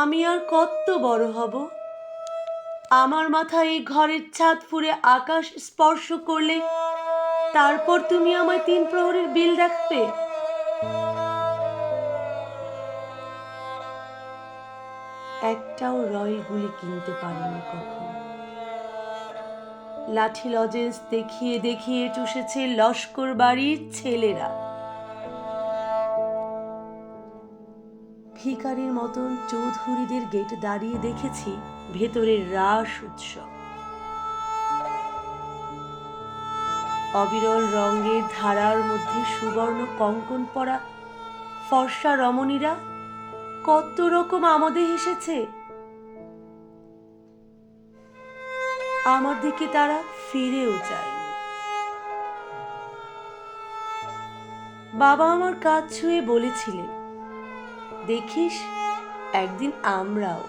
আমি আর কত বড় হব? আমার মাথায় এই ঘরের ছাদ ফুরে আকাশ স্পর্শ করলে তারপর তুমি আমায় তিন প্রহরের বিল দেখবে। একটাও রয়্যাল গুলি কিনতে পারিনি কখনো। লাঠি লজেন্স দেখিয়ে দেখিয়ে চুষেছে লস্কর বাড়ির ছেলেরা। ভিকারির মতন চৌধুরীদের গেট দাঁড়িয়ে দেখেছি, ভেতরের রাস উৎসব। অবিরল রঙের ধারার মধ্যে সুবর্ণ কঙ্কন পরা ফর্সা রমণীরা কত রকম আমোদে হেসেছে। আমার দিকে তারা ফিরেও যায়নি। বাবা আমার কাজ ছুঁয়ে বলেছিলেন দেখিস একদিন আমরাও।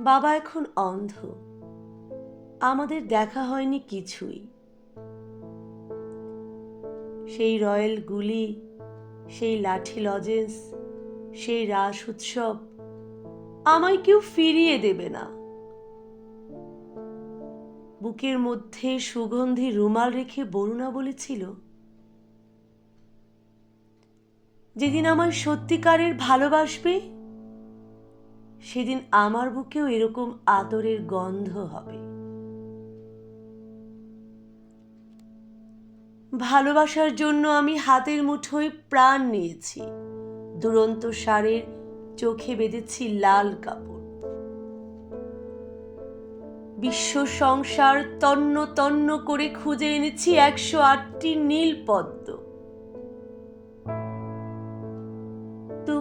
বাবা এখন অন্ধ। আমাদের দেখা হয়নি কিছুই। সেই রয়েল গুলি, সেই লাঠি লজেন্স, সেই রাস উৎসব আমায় কেউ ফিরিয়ে দেবে না। বুকের মধ্যে সুগন্ধি রুমাল রেখে বরুণা বলেছিল যেদিন আমায় সত্যিকারের ভালোবাসবে, সেদিন আমার বুকেও এরকম আদরের গন্ধ হবে। ভালোবাসার জন্য আমি হাতের মুঠোয় প্রাণ নিয়েছি। দুরন্ত সারের চোখে বেঁধেছি লাল কাপড়। বিশ্ব সংসার তন্ন তন্ন করে খুঁজে এনেছি একশো আটটি নীল পদ্ম